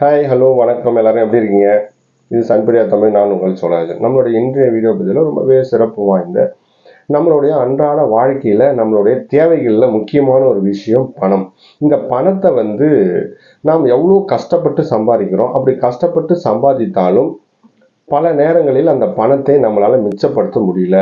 Hi hello வணக்கம். எல்லாரும் எப்படி இருக்கீங்க? இது சன்பரியா தமிழ் நான் உங்கள் சோழராஜன். நம்மளுடைய இன்றைய வீடியோ பதிவில் ரொம்பவே சிறப்பு வாய்ந்த நம்மளுடைய அன்றாட வாழ்க்கையில் நம்மளுடைய தேவைகளில் முக்கியமான ஒரு விஷயம் பணம். இந்த பணத்தை வந்து நாம் எவ்வளோ கஷ்டப்பட்டு சம்பாதிக்கிறோம் அப்படி கஷ்டப்பட்டு சம்பாதித்தாலும் பல நேரங்களில் அந்த பணத்தை நம்மளால் மிச்சப்படுத்த முடியல.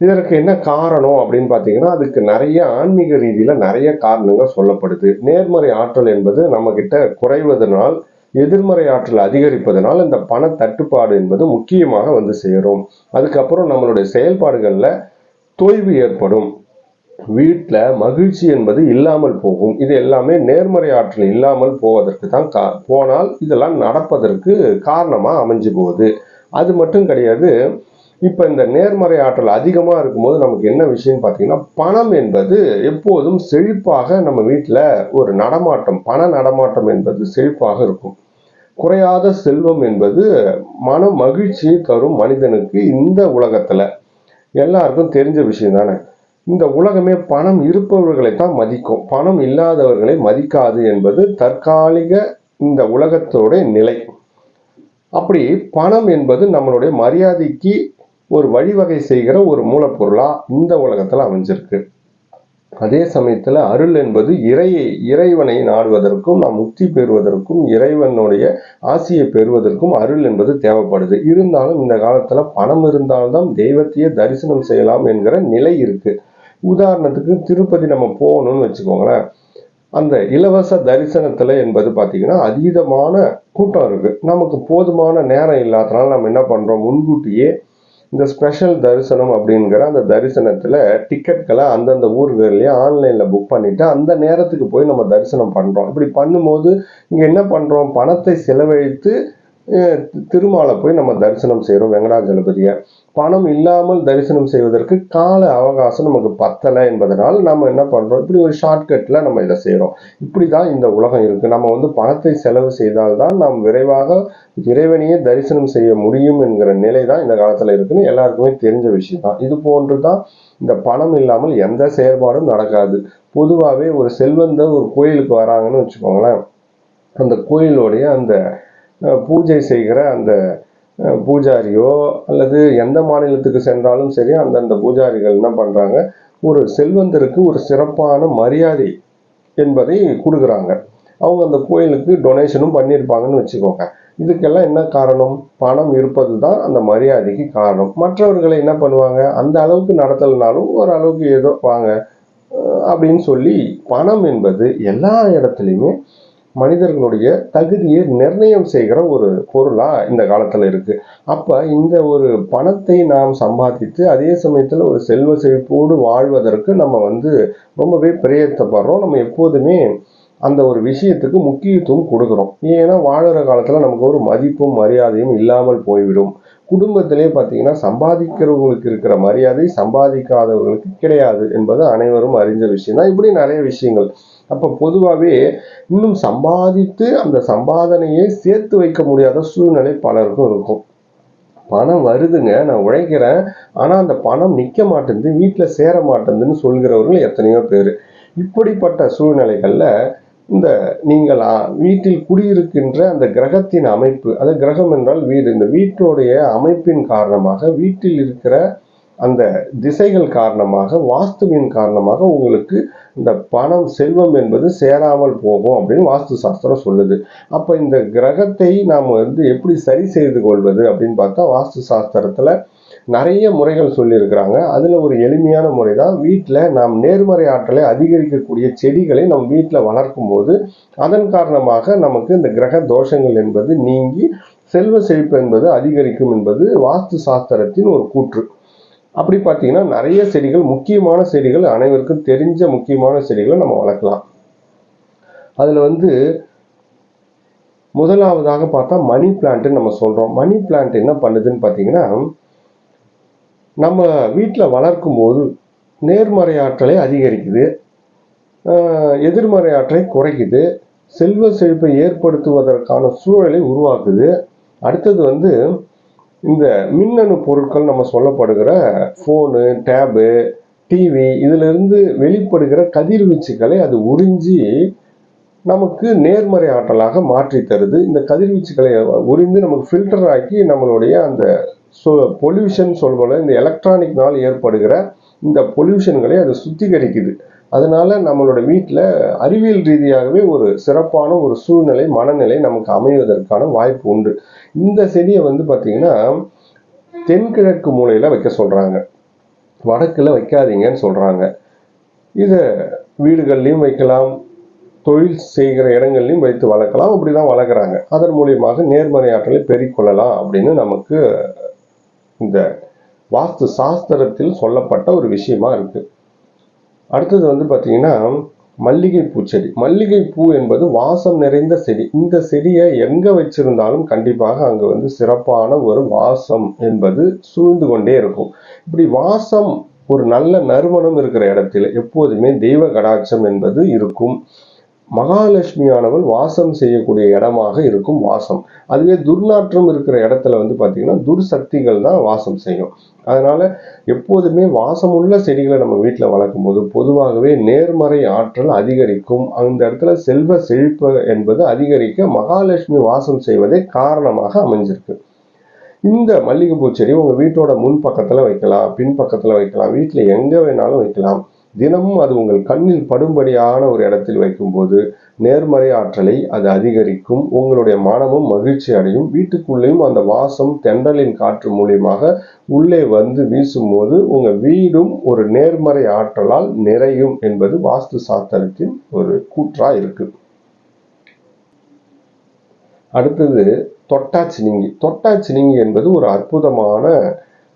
இதற்கு என்ன காரணம் அப்படின்னு பார்த்தீங்கன்னா அதுக்கு நிறைய ஆன்மீக ரீதியில் நிறைய காரணங்கள் சொல்லப்படுது. நேர்மறை ஆற்றல் என்பது நம்மக்கிட்ட குறைவதனால் எதிர்மறை ஆற்றல் அதிகரிப்பதனால் இந்த பண தட்டுப்பாடு என்பது முக்கியமாக வந்து சேரும். அதுக்கப்புறம் நம்மளுடைய செயல்பாடுகளில் தொய்வு ஏற்படும். வீட்டில் மகிழ்ச்சி என்பது இல்லாமல் போகும். இது எல்லாமே நேர்மறை ஆற்றல் இல்லாமல் போவதற்கு தான் கா போனால் இதெல்லாம் நடப்பதற்கு காரணமாக அமைஞ்சு போகுது. அது மட்டும் கிடையாது இப்போ இந்த நேர்மறை ஆற்றல் அதிகமாக இருக்கும்போது நமக்கு என்ன விஷயம்னு பார்த்தீங்கன்னா பணம் என்பது எப்போதும் செழிப்பாக நம்ம வீட்டில் ஒரு நடமாட்டம் பண நடமாட்டம் என்பது செழிப்பாக இருக்கும். குறையாத செல்வம் என்பது மன மகிழ்ச்சியை தரும் மனிதனுக்கு இந்த உலகத்தில். எல்லாருக்கும் தெரிஞ்ச விஷயம் தானே? இந்த உலகமே பணம் இருப்பவர்களை தான் மதிக்கும். பணம் இல்லாதவர்களை மதிக்காது என்பது தற்காலிக இந்த உலகத்தோடைய நிலை. அப்படி பணம் என்பது நம்மளுடைய மரியாதைக்கு ஒரு வழிவகை செய்கிற ஒரு மூலப்பொருளாக இந்த உலகத்தில் அமைஞ்சிருக்கு. அதே சமயத்தில் அருள் என்பது இறையை இறைவனை நாடுவதற்கும் நாம் முக்தி பெறுவதற்கும் இறைவனுடைய ஆசையை பெறுவதற்கும் அருள் என்பது தேவைப்படுது. இருந்தாலும் இந்த காலத்தில் பணம் இருந்தால்தான் தெய்வத்தையே தரிசனம் செய்யலாம் என்கிற நிலை இருக்குது உதாரணத்துக்கு திருப்பதி நம்ம போகணும்னு வச்சுக்கோங்களேன். அந்த இலவச தரிசனத்தில் என்பது பார்த்தீங்கன்னா அதீதமான கூட்டம் இருக்குது நமக்கு போதுமான நேரம் இல்லாதனால நம்ம என்ன பண்ணுறோம் முன்கூட்டியே இந்த ஸ்பெஷல் தரிசனம் அப்படிங்கிற அந்த தரிசனத்துல டிக்கெட்களை அந்தந்த ஊர்கள்லயே ஆன்லைன்ல புக் பண்ணிட்டு அந்த நேரத்துக்கு போய் நம்ம தரிசனம் பண்றோம். இப்படி பண்ணும்போது இங்க என்ன பண்றோம்? பணத்தை செலவழித்து திருமாலை போய் நம்ம தரிசனம் செய்கிறோம் வெங்கடாஜலபதியை. பணம் இல்லாமல் தரிசனம் செய்வதற்கு கால அவகாசம் நமக்கு பத்தலை என்பதனால் நம்ம என்ன பண்ணுறோம் இப்படி ஒரு ஷார்ட்கட்டில் நம்ம இதை செய்கிறோம் இப்படி தான் இந்த உலகம் இருக்குது நம்ம வந்து பணத்தை செலவு செய்தால்தான் நாம் விரைவாக இறைவனையே தரிசனம் செய்ய முடியும் என்கிற நிலை தான் இந்த காலத்தில் இருக்குன்னு எல்லாருக்குமே தெரிஞ்ச விஷயம் தான் இது போன்று தான் இந்த பணம் இல்லாமல் எந்த செயல்பாடும் நடக்காது. பொதுவாகவே ஒரு செல்வந்த ஒரு கோயிலுக்கு வராங்கன்னு வச்சுக்கோங்களேன். அந்த கோயிலுடைய அந்த பூஜை செய்கிற அந்த பூஜாரியோ அல்லது எந்த மாநிலத்துக்கு சென்றாலும் சரி அந்தந்த பூஜாரிகள் என்ன பண்ணுறாங்க ஒரு செல்வந்தருக்கு ஒரு சிறப்பான மரியாதை என்பதை கொடுக்குறாங்க. அவங்க அந்த கோயிலுக்கு டொனேஷனும் பண்ணியிருப்பாங்கன்னு வச்சுக்கோங்க. இதுக்கெல்லாம் என்ன காரணம்? பணம் இருப்பது தான் அந்த மரியாதைக்கு காரணம். மற்றவர்களை என்ன பண்ணுவாங்க? அந்த அளவுக்கு நடத்தலைனாலும் ஓரளவுக்கு ஏதோ வாங்க அப்படின்னு சொல்லி பணம் என்பது எல்லா இடத்துலையுமே மனிதர்களுடைய தகுதியை நிர்ணயம் செய்கிற ஒரு பொருளாக இந்த காலத்தில் இருக்குது அப்போ இந்த ஒரு பணத்தை நாம் சம்பாதித்து அதே சமயத்தில் ஒரு செல்வ செழிப்போடு வாழ்வதற்கு நம்ம வந்து ரொம்பவே பிரயத்தப்படுறோம். நம்ம எப்போதுமே அந்த ஒரு விஷயத்துக்கு முக்கியத்துவம் கொடுக்குறோம். ஏன்னா வாழுற காலத்தில் நமக்கு ஒரு மதிப்பும் மரியாதையும் இல்லாமல் போய்விடும். குடும்பத்திலே பார்த்தீங்கன்னா சம்பாதிக்கிறவங்களுக்கு இருக்கிற மரியாதை சம்பாதிக்காதவர்களுக்கு கிடையாது என்பது அனைவரும் அறிஞ்ச விஷயம் தான் இப்படி நிறைய விஷயங்கள். அப்போ பொதுவாகவே இன்னும் சம்பாதித்து அந்த சம்பாதனையை சேர்த்து வைக்க முடியாத சூழ்நிலை பலருக்கும் இருக்கும். பணம் வருதுங்க நான் உழைக்கிறேன். ஆனால் அந்த பணம் நிற்க மாட்டேங்குது வீட்டில் சேர மாட்டேங்குதுன்னு சொல்கிறவர்கள் எத்தனையோ பேர். இப்படிப்பட்ட சூழ்நிலைகளில் இந்த நீங்கள் வீட்டில் குடியிருக்கின்ற அந்த கிரகத்தின் அமைப்பு அது கிரகம் என்றால் வீடு. இந்த வீட்டுடைய அமைப்பின் காரணமாக வீட்டில் இருக்கிற அந்த திசைகள் காரணமாக வாஸ்துவின் காரணமாக உங்களுக்கு இந்த பணம் செல்வம் என்பது சேராமல் போகும் அப்படின்னு வாஸ்து சாஸ்திரம் சொல்லுது. அப்போ இந்த கிரகத்தை நாம் வந்து எப்படி சரி செய்து கொள்வது அப்படின்னு பார்த்தா வாஸ்து சாஸ்திரத்தில் நிறைய முறைகள் சொல்லியிருக்கிறாங்க. அதில் ஒரு எளிமையான முறை தான் வீட்டில் நாம் நேர்மறை ஆற்றலை அதிகரிக்கக்கூடிய செடிகளை நம் வீட்டில் வளர்க்கும் போது அதன் காரணமாக நமக்கு இந்த கிரக தோஷங்கள் என்பது நீங்கி செல்வ செழிப்பு என்பது அதிகரிக்கும் என்பது வாஸ்து சாஸ்திரத்தின் ஒரு கூற்று. அப்படி பார்த்தீங்கன்னா நிறைய செடிகள் முக்கியமான செடிகள் அனைவருக்கும் தெரிஞ்ச முக்கியமான செடிகளை நம்ம வளர்க்கலாம். அதில் வந்து முதலாவதாக பார்த்தா மணி பிளான்ட்டுன்னு நம்ம சொல்கிறோம் மணி பிளான்ட் என்ன பண்ணுதுன்னு பார்த்தீங்கன்னா நம்ம வீட்டில் வளர்க்கும் போது நேர்மறை ஆற்றலை அதிகரிக்குது. எதிர்மறை ஆற்றலை குறைக்குது. செல்வ செழிப்பை ஏற்படுத்துவதற்கான சூழலை உருவாக்குது. அடுத்தது வந்து இந்த மின்னணு பொருட்கள் நம்ம சொல்லப்படுகிற ஃபோனு டேபு டிவி இதிலிருந்து வெளிப்படுகிற கதிர்வீச்சுகளை அது உறிஞ்சி நமக்கு நேர்மறை ஆற்றலாக மாற்றி தருது. இந்த கதிர்வீச்சுகளை உறிந்து நமக்கு ஃபில்டர் ஆக்கி நம்மளுடைய அந்த பொல்யூஷன் சொல்வோம் இந்த எலக்ட்ரானிக்னால் ஏற்படுகிற இந்த பொல்யூஷன்களை அது சுத்திகரிக்குது. அதனால நம்மளோட வீட்டில் அறிவியல் ரீதியாகவே ஒரு சிறப்பான ஒரு சூழ்நிலை மனநிலை நமக்கு அமைவதற்கான வாய்ப்பு உண்டு. இந்த செடியை வந்து பார்த்தீங்கன்னா தென்கிழக்கு மூலையில் வைக்க சொல்கிறாங்க வடக்கில் வைக்காதீங்கன்னு சொல்கிறாங்க இதை வீடுகள்லையும் வைக்கலாம் தொழில் செய்கிற இடங்கள்லையும் வைத்து வளர்க்கலாம் அப்படி தான் வளர்க்குறாங்க. அதன் மூலியமாக நேர்மறை ஆற்றலை பெருக்கொள்ளலாம் அப்படின்னு நமக்கு இந்த வாஸ்து சாஸ்திரத்தில் சொல்லப்பட்ட ஒரு விஷயமா இருக்குது அடுத்தது வந்து பார்த்தீங்கன்னா மல்லிகை பூச்செடி மல்லிகை பூ என்பது வாசம் நிறைந்த செடி. இந்த செடியை எங்கே வச்சிருந்தாலும் கண்டிப்பாக அங்கே வந்து சிறப்பான ஒரு வாசம் என்பது சூழ்ந்து கொண்டே இருக்கும். இப்படி வாசம் ஒரு நல்ல நறுமணம் இருக்கிற இடத்துல எப்போதுமே தெய்வ கடாட்சம் என்பது இருக்கும். மகாலட்சுமியானவள் வாசம் செய்யக்கூடிய இடமாக இருக்கும் வாசம். அதுவே துர்நாற்றம் இருக்கிற இடத்துல வந்து பார்த்தீங்கன்னா துர்சக்திகள் தான் வாசம் செய்யும். அதனால் எப்போதுமே வாசமுள்ள செடிகளை நம்ம வீட்டில் வளர்க்கும் போது பொதுவாகவே நேர்மறை ஆற்றல் அதிகரிக்கும். அந்த இடத்துல செல்வ செழிப்பு என்பது அதிகரிக்க மகாலட்சுமி வாசம் செய்வதே காரணமாக அமைஞ்சிருக்கு. இந்த மல்லிகைப்பூ செடி உங்கள் வீட்டோட முன் பக்கத்தில் வைக்கலாம் பின் பக்கத்தில் வைக்கலாம் வீட்டில் எங்கே வேணாலும் வைக்கலாம். தினமும் அது உங்கள் கண்ணில் படும்படியான ஒரு இடத்தில் வைக்கும்போது நேர்மறை ஆற்றலை அது அதிகரிக்கும். உங்களுடைய மனமும் மகிழ்ச்சி அடையும். வீட்டுக்குள்ளேயும் அந்த வாசம் தென்றலின் காற்று மூலியமாக உள்ளே வந்து வீசும்போது உங்க வீடும் ஒரு நேர்மறை ஆற்றலால் நிறையும் என்பது வாஸ்து சாஸ்திரத்தின் ஒரு கூற்றா இருக்கு. அடுத்தது தொட்டாச்சினிங்கி தொட்டாச்சினிங்கி என்பது ஒரு அற்புதமான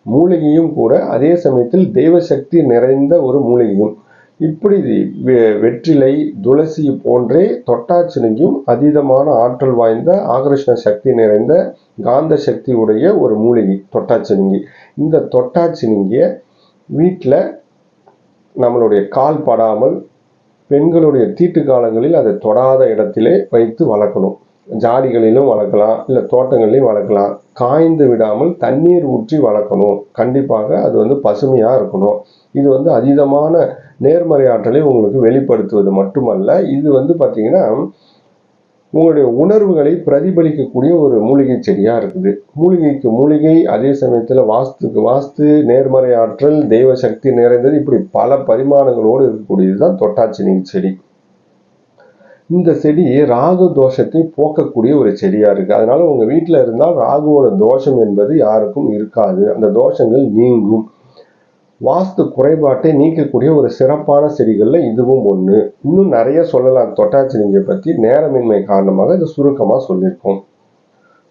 மூலிகையும் கூட அதே சமயத்தில் தெய்வ சக்தி நிறைந்த ஒரு மூலிகையும். இப்படி வெ- வெற்றிலை துளசி போன்றே தொட்டாச்சினிங்கியும் அதீதமான ஆற்றல் வாய்ந்த ஆகர்ஷண சக்தி நிறைந்த காந்த சக்தி உடைய ஒரு மூலிகை தொட்டாச்சினிங்கி. இந்த தொட்டாச்சினிங்கிய வீட்டில் நம்மளுடைய கால் படாமல் பெண்களுடைய தீட்டு காலங்களில் அதை தொடாத இடத்திலே வைத்து வளர்க்கணும். ஜாடிகளிலும் வளர்க்கலாம் இல்லை தோட்டங்களிலும் வளர்க்கலாம். காய்ந்து விடாமல் தண்ணீர் ஊற்றி வளர்க்கணும். கண்டிப்பாக அது வந்து பசுமையாக இருக்கணும். இது வந்து அதீதமான நேர்மறை ஆற்றலை உங்களுக்கு வெளிப்படுத்துவது மட்டுமல்ல இது வந்து பார்த்தீங்கன்னா உங்களுடைய உணர்வுகளை பிரதிபலிக்கக்கூடிய ஒரு மூலிகை செடியாக இருக்குது. மூலிகைக்கு மூலிகை அதே சமயத்தில் வாஸ்துக்கு வாஸ்து நேர்மறை ஆற்றல் தெய்வ சக்தி நிறைந்தது இப்படி பல பரிமாணங்களோடு இருக்கக்கூடியது தான் தொட்டாச்சினி செடி. இந்த செடி ராகு தோஷத்தை போக்கக்கூடிய ஒரு செடியாக இருக்குது அதனால் உங்கள் வீட்டில் இருந்தால் ராகுவோட தோஷம் என்பது யாருக்கும் இருக்காது. அந்த தோஷங்கள் நீங்கும். வாஸ்து குறைபாட்டை நீக்கக்கூடிய ஒரு சிறப்பான செடிகளில் இதுவும் ஒன்று இன்னும் நிறைய சொல்லலாம். தொட்டாச்சிரிங்கை பற்றி நேரமின்மை காரணமாக இதை சுருக்கமாக சொல்லியிருக்கோம்.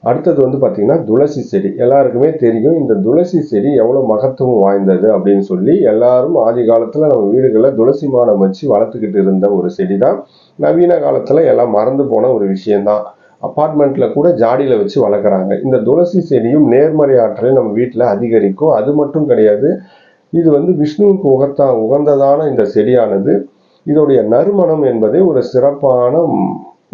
அடுத்தது வந்து பாத்தீங்கன்னா துளசி செடி. எல்லாருக்குமே தெரியும் இந்த துளசி செடி எவ்வளோ மகத்துவம் வாய்ந்தது அப்படின்னு சொல்லி எல்லாரும் ஆதி காலத்தில் நம்ம வீடுகளில் துளசி மாடம் வச்சு வளர்த்துக்கிட்டு இருந்த ஒரு செடி தான் நவீன காலத்தில் எல்லாம் மறந்து போன ஒரு விஷயந்தான் அப்பார்ட்மெண்ட்டில் கூட ஜாடியில் வச்சு வளர்க்குறாங்க. இந்த துளசி செடியும் நேர்மறை ஆற்றலை நம்ம வீட்டில் அதிகரிக்கும். அது மட்டும் கிடையாது இது வந்து விஷ்ணுவுக்கு உகத்தா உகந்ததான இந்த செடியானது. இதோடைய நறுமணம் என்பதே ஒரு சிறப்பான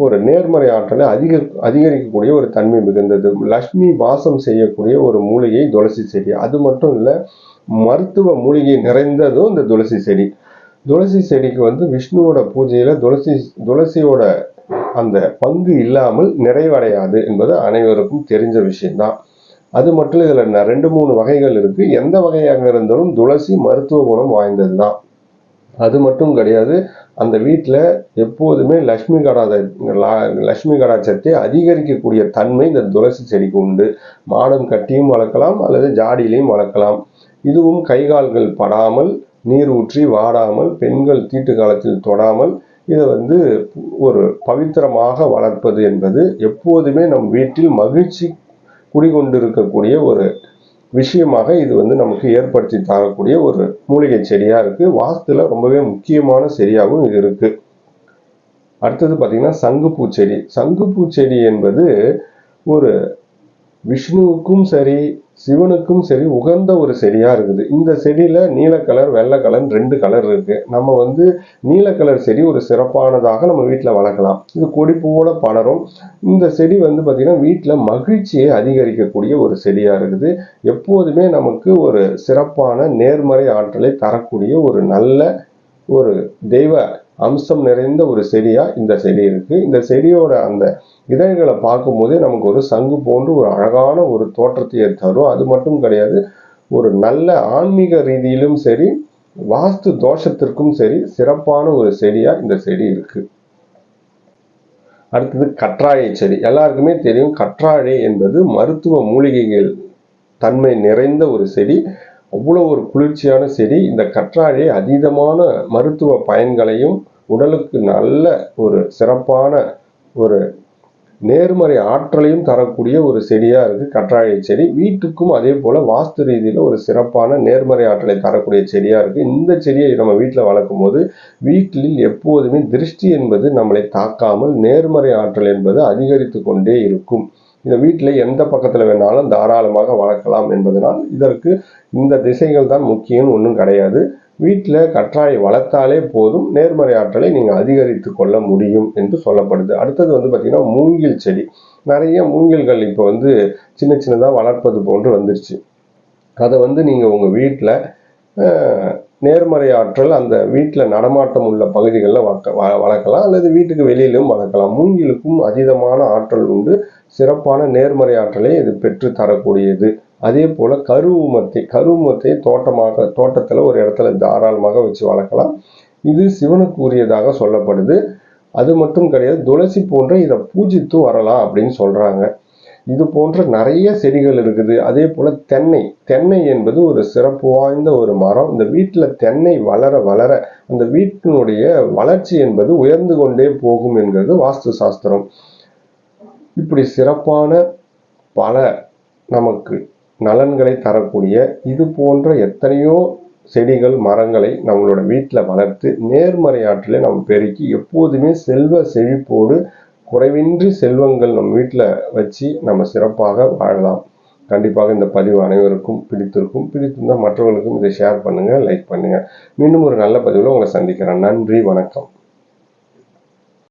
ஒரு நேர்மறை ஆற்றலை அதிக அதிகரிக்கக்கூடிய ஒரு தன்மை மிகுந்தது. லக்ஷ்மி வாசம் செய்யக்கூடிய ஒரு மூலிகை துளசி செடி. அது மட்டும் இல்லை மருத்துவ மூலிகை நிறைந்ததும் இந்த துளசி செடி. துளசி செடிக்கு வந்து விஷ்ணுவோட பூஜையில துளசி துளசியோட அந்த பங்கு இல்லாமல் நிறைவடையாது என்பது அனைவருக்கும் தெரிஞ்ச விஷயம்தான். அது மட்டும் இதுல ந- ரெண்டு மூணு வகைகள் இருக்கு. எந்த வகையாக இருந்தாலும் துளசி மருத்துவ குணம் வாய்ந்தது தான் அது மட்டும் கிடையாது அந்த வீட்டில் எப்போதுமே லக்ஷ்மி கடாத லக்ஷ்மி கடாச்சத்தை அதிகரிக்கக்கூடிய தன்மை இந்த துளசி செடிக்கு உண்டு. மாடம் கட்டியும் வளர்க்கலாம் அல்லது ஜாடியிலையும் வளர்க்கலாம். இதுவும் கை கால்கள் படாமல் நீர் ஊற்றி வாடாமல் பெண்கள் தீட்டு காலத்தில் தொடாமல் இதை வந்து ஒரு பவித்திரமாக வளர்ப்பது என்பது எப்போதுமே நம் வீட்டில் மகிழ்ச்சி குடிகொண்டிருக்கக்கூடிய ஒரு விஷயமாக இது வந்து நமக்கு ஏற்படுத்தி தரக்கூடிய ஒரு மூலிகை செடியாக இருக்குது வாஸ்துல ரொம்பவே முக்கியமான செடியாகவும் இது இருக்குது அடுத்தது பார்த்திங்கன்னா சங்குப்பூ செடி. சங்குப்பூ செடி என்பது ஒரு விஷ்ணுவுக்கும் சரி சிவனுக்கும் சரி உகந்த ஒரு செடியாக இருக்குது. இந்த செடியில் நீல கலர் வெள்ளை கலர் ரெண்டு கலர் இருக்குது நம்ம வந்து நீல கலர் செடி ஒரு சிறப்பானதாக நம்ம வீட்டில் வளர்க்கலாம். இது கொடி போல படரும். இந்த செடி வந்து பார்த்திங்கன்னா வீட்டில் மகிழ்ச்சியை அதிகரிக்கக்கூடிய ஒரு செடியாக இருக்குது. எப்போதுமே நமக்கு ஒரு சிறப்பான நேர்மறை ஆற்றலை தரக்கூடிய ஒரு நல்ல ஒரு தெய்வ அம்சம் நிறைந்த ஒரு செடியா இந்த செடி இருக்கு. இந்த செடியோட அந்த இதழ்களை பார்க்கும்போதே நமக்கு ஒரு சங்கு போன்று ஒரு அழகான ஒரு தோற்றத்தை தரும். அது மட்டும் கிடையாது ஒரு நல்ல ஆன்மீக ரீதியிலும் சரி வாஸ்து தோஷத்திற்கும் சரி சிறப்பான ஒரு செடியா இந்த செடி இருக்கு. அடுத்தது கற்றாழை செடி. எல்லாருக்குமே தெரியும் கற்றாழை என்பது மருத்துவ மூலிகைகள் தன்மை நிறைந்த ஒரு செடி. அவ்வளோ ஒரு குளிர்ச்சியான செடி இந்த கற்றாழை அதீதமான மருத்துவ பயன்களையும் உடலுக்கு நல்ல ஒரு சிறப்பான ஒரு நேர்மறை ஆற்றலையும் தரக்கூடிய ஒரு செடியாக இருக்குது கற்றாழை செடி. வீட்டுக்கும் அதே போல் வாஸ்து ரீதியில் ஒரு சிறப்பான நேர்மறை ஆற்றலை தரக்கூடிய செடியாக இருக்குது இந்த செடியை நம்ம வீட்டில் வளர்க்கும் போது வீட்டில் எப்போதுமே திருஷ்டி என்பது நம்மளை தாக்காமல் நேர்மறை ஆற்றல் என்பது அதிகரித்து கொண்டே இருக்கும். இந்த வீட்டில் எந்த பக்கத்தில் வேணாலும் தாராளமாக வளர்க்கலாம் என்பதனால் இதற்கு இந்த திசைகள் தான் முக்கியம் ஒன்றும் கிடையாது. வீட்டில் கற்றாழை வளர்த்தாலே போதும் நேர்மறை ஆற்றலை நீங்கள் அதிகரித்து கொள்ள முடியும் என்று சொல்லப்படுது. அடுத்தது வந்து பார்த்திங்கன்னா மூங்கில் செடி. நிறைய மூங்கில்கள் இப்போ வந்து சின்ன சின்னதாக வளர்ப்பது போன்று வந்துருச்சு. அதை வந்து நீங்கள் உங்கள் வீட்டில் நேர்மறை ஆற்றல் அந்த வீட்டில் நடமாட்டம் உள்ள பகுதிகளில் வளர்க்க வளர்க்கலாம். அல்லது வீட்டுக்கு வெளியிலும் வளர்க்கலாம். மூங்கிலுக்கும் அதீதமான ஆற்றல் உண்டு. சிறப்பான நேர்மறை ஆற்றலை இது பெற்று தரக்கூடியது. அதே போல் கருவுமத்தை கருவுமத்தை தோட்டமாக தோட்டத்தில் ஒரு இடத்துல தாராளமாக வச்சு வளர்க்கலாம். இது சிவனுக்கு உரியதாக சொல்லப்படுது. அது மட்டும் கிடையாது துளசி போன்ற இதை பூஜித்து வரலாம் அப்படின்னு சொல்கிறாங்க இது போன்ற நிறைய செடிகள் இருக்குது. அதே போல் தென்னை. தென்னை என்பது ஒரு சிறப்பு வாய்ந்த ஒரு மரம். இந்த வீட்டில் தென்னை வளர வளர அந்த வீட்டினுடைய வளர்ச்சி என்பது உயர்ந்து கொண்டே போகும் என்கிறது வாஸ்து சாஸ்திரம் இப்படி சிறப்பான பல நமக்கு நலன்களை தரக்கூடிய இது போன்ற எத்தனையோ செடிகள் மரங்களை நம்மளோட வீட்டில் வளர்த்து நேர்மறை நம்ம பெருக்கி எப்போதுமே செல்வ செழிப்போடு குறைவின்றி செல்வங்கள் நம்ம வீட்டில் வச்சு நம்ம சிறப்பாக வாழலாம். கண்டிப்பாக இந்த பதிவு அனைவருக்கும் பிடித்திருக்கும். பிடித்திருந்தால் மற்றவர்களுக்கும் இதை ஷேர் பண்ணுங்கள் லைக் பண்ணுங்கள் மீண்டும் ஒரு நல்ல பதிவில் உங்களை சந்திக்கிறேன். நன்றி வணக்கம்.